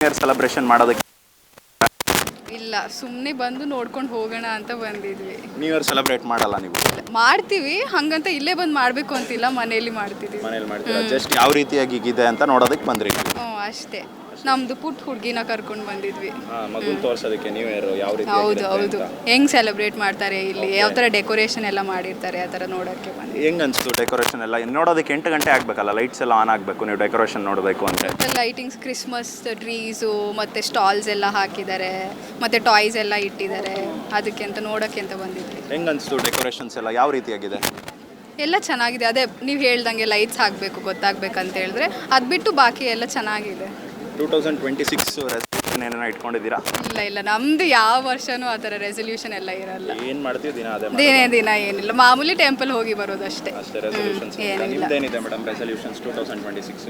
Year celebration ಮಾಡೋದಕ್ಕೆ? ಇಲ್ಲ ಸುಮ್ಮನೆ ಬಂದು ನೋಡ್ಕೊಂಡು ಹೋಗೋಣ ಅಂತ ಬಂದಿದ್ವಿ. ನ್ಯೂ ಇಯರ್ ಸೆಲೆಬ್ರೇಟ್ ಮಾಡಲ್ಲ ನೀವು? ಮಾಡ್ತೀವಿ ಹಂಗಂತ ಇಲ್ಲೇ ಬಂದು ಮಾಡಬೇಕು ಅಂತಿಲ್ಲ ಮನೆಯಲ್ಲಿ ಮಾಡ್ತಿದ್ದೀವಿ ಮನೇಲಿ ಮಾಡ್ತೀರಾ? ಜಸ್ಟ್ ಯಾವ ರೀತಿಯಾಗಿ ಇದೆ ಅಂತ ನೋಡೋದಕ್ಕೆ ಬಂದ್ರಿ ಹ್ಞೂ ಅಷ್ಟೇ. ನಮ್ದು ಪುಟ್ಟ ಹುಡುಗಿನ ಕರ್ಕೊಂಡು ಬಂದಿದ್ವಿ. ಮಗುನ್ ತೋರ್ಸೋದಕ್ಕೆ ನ್ಯೂ ಇಯರ್ ಯಾವ ರೀತಿ ಹೌದು ಹೌದು. ಹೆಂಗ್ ಸೆಲೆಬ್ರೇಟ್ ಮಾಡ್ತಾರೆ ಇಲ್ಲಿ? ಯಾವ ತರ ಡೆಕೋರೇಷನ್ ಎಲ್ಲ ಮಾಡಿರ್ತಾರೆ ಆ ತರ ನೋಡಕ್ಕೆ ಬಂದ್ವಿ ಹೆಂಗ್ ಅನ್ಸ್ತು ಡೆಕೋರೇಷನ್ ಎಲ್ಲ ನೋಡೋದಕ್ಕೆ ಎಂಟು ಗಂಟೆ ಆಗ್ಬೇಕಲ್ಲ? ಲೈಟ್ಸ್ ಎಲ್ಲ ಆನ್ ಆಗಬೇಕು ನೀವು ಡೆಕೋರೇಷನ್ ನೋಡಬೇಕು ಅಂತ ಲೈಟಿಂಗ್ಸ್ ಕ್ರಿಸ್ಮಸ್ ಟ್ರೀಸು ಮತ್ತೆ ಸ್ಟಾಲ್ಸ್ ಎಲ್ಲ ಹಾಕಿದ್ದಾರೆ ಮತ್ತೆ ಟಾಯ್ಸ್ ಎಲ್ಲ ಇಟ್ಟಿದ್ದಾರೆ. ಅದಕ್ಕೆ ಅಂತ ನೋಡಕ್ಕೆ ಅಂತ ಬಂದಿದ್ವಿ. ಹೆಂಗ್ ಅನ್ಸ್ತು ಡೆಕೋರೇಷನ್ಸ್ ಎಲ್ಲ? ಯಾವ ರೀತಿಯಾಗಿದೆ ಎಲ್ಲ ಚೆನ್ನಾಗಿದೆ. ಅದೇ ನೀವು ಹೇಳ್ದಂಗೆ ಲೈಟ್ಸ್ ಹಾಕಬೇಕು ಗೊತ್ತಾಗ್ಬೇಕಂತ ಹೇಳಿದ್ರೆ ಅದು ಬಿಟ್ಟು ಬಾಕಿ ಎಲ್ಲ ಚೆನ್ನಾಗಿದೆ. Two thousand twenty six resolution ಏನೇನೋ ಇಟ್ಕೊಂಡಿದ್ದೀರಾ? ಇಲ್ಲ ಇಲ್ಲ. ನಮ್ದು ಯಾವ ವರ್ಷನೂ ಆ ಥರ ರೆಸೊಲ್ಯೂಷನ್ ಎಲ್ಲ ಇರಲ್ಲ. ಏನ್ ಮಾಡ್ತೀವಿ? ದಿನ ಅದೇ ದಿನೇ ದಿನ ಏನಿಲ್ಲ. ಮಾಮೂಲಿ ಟೆಂಪಲ್ ಹೋಗಿ ಬರೋದಷ್ಟೇ ಅಷ್ಟೇ. ರೆಸಲ್ಯೂಷನ್ಸ್ ಏನಿಲ್ಲ. ನಿಮ್ದೇನಿದೆ madam resolutions two thousand twenty six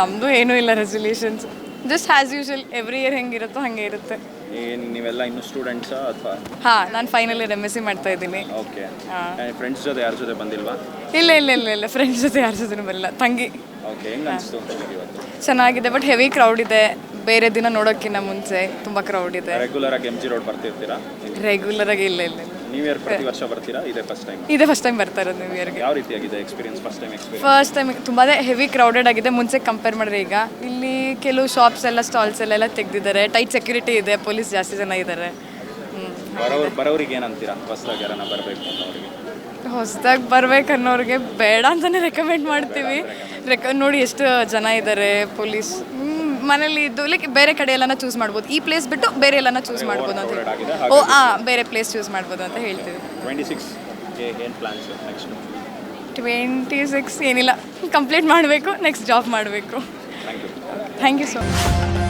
ನಮ್ಮದು ಏನೂ ಇಲ್ಲ resolutions just as usual every year ಹೆಂಗಿರುತ್ತೋ ಹಾಗೆ ಇರುತ್ತೆ. ಏನ್ ನೀವೆಲ್ಲ ಇನ್ನು ಸ್ಟೂಡೆಂಟ್ಸಾ ಅಥವಾ? ಹಾ ನಾನು final year M S C ಮಾಡ್ತಾ ಇದ್ದೀನಿ ಓಕೆ ಫ್ರೆಂಡ್ಸ್ ಜೊತೆ ಯಾರ ಜೊತೆ ಬಂದಿಲ್ವಾ? ಇಲ್ಲ ಇಲ್ಲ ಇಲ್ಲ ಇಲ್ಲ ಫ್ರೆಂಡ್ಸ್ ಜೊತೆ ಯಾರ ಜೊತೆ ಬರಲ್ಲ. ತಂಗಿ. ಓಕೆ ಹೆಂಗ್ ಅನ್ಸ್ತು ಇವತ್ತು? ಚೆನ್ನಾಗಿದೆ ಬಟ್ ಹೆವಿ ಕ್ರೌಡ್ ಇದೆ. ಬೇರೆ ದಿನ ನೋಡೋಕ್ಕಿಂತ ಮುಂಚೆ ತುಂಬ ಕ್ರೌಡ್ ಇದೆ. ರೆಗ್ಯುಲರ್ ಆಗಿ ಎಂ ಜಿ ರೋಡ್ ಬರ್ತಿರ್ತೀರಾ? ರೆಗ್ಯುಲರ್ ಆಗಿ ಇಲ್ಲ ಇಲ್ಲ. ನ್ಯೂ ಇಯರ್ ಪ್ರತಿ ವರ್ಷ ಬರ್ತೀರಾ? ಇದೇ ಫಸ್ಟ್ ಟೈಮ್ ಇದೇ ಫಸ್ಟ್ ಟೈಮ್ ಬರ್ತಾ ಇರೋದು ನ್ಯೂ ಇಯರ್ಗೆ ಯಾವ ರೀತಿಯಾಗಿದೆ experience first time experience first time ತುಂಬಾ ಹೆವಿ ಕ್ರೌಡೆಡ್ ಆಗಿದೆ. ಮುಂಚೆ ಕಂಪೇರ್ ಮಾಡಿದ್ರೆ ಈಗ ಇಲ್ಲಿ ಕೆಲವು ಶಾಪ್ಸ್ ಎಲ್ಲ ಸ್ಟಾಲ್ಸ್ ಎಲ್ಲ ತೆಗೆದಿದ್ದಾರೆ. ಟೈಟ್ ಸೆಕ್ಯೂರಿಟಿ ಇದೆ. ಪೊಲೀಸ್ ಜಾಸ್ತಿ ಜನ ಇದ್ದಾರೆ. ಬರೋರು ಬರೋರಿಗೆ ಏನಂತೀರಾ? ಹೊಸದಾಗಿ ಯಾರನ್ನ ಬರಬೇಕು ಅನ್ನೋರಿಗೆ ಹೊಸದಾಗಿ ಬರ್ಬೇಕನ್ನೋರಿಗೆ ಬೇಡ ಅಂತಲೇ ರೆಕಮೆಂಡ್ ಮಾಡ್ತೀವಿ. ರೆಕ ನೋಡಿ ಎಷ್ಟು ಜನ ಇದ್ದಾರೆ ಪೊಲೀಸ್ ಮನೇಲಿ ಇದ್ದು ಲೈಕ್ ಬೇರೆ ಕಡೆ ಎಲ್ಲನ ಚೂಸ್ ಮಾಡ್ಬೋದು. ಈ ಪ್ಲೇಸ್ ಬಿಟ್ಟು ಬೇರೆ ಎಲ್ಲನ ಚೂಸ್ ಮಾಡ್ಬೋದು ಅಂತ ಹೇಳಿ ಓ ಆ ಬೇರೆ ಪ್ಲೇಸ್ ಚೂಸ್ ಮಾಡ್ಬೋದು ಅಂತ ಹೇಳ್ತೀವಿ ಟ್ವೆಂಟಿ ಸಿಕ್ಸ್ ಏನಿಲ್ಲ. ಕಂಪ್ಲೀಟ್ ಮಾಡಬೇಕು ನೆಕ್ಸ್ಟ್ ಜಾಬ್ ಮಾಡಬೇಕು. Thank you thank you so much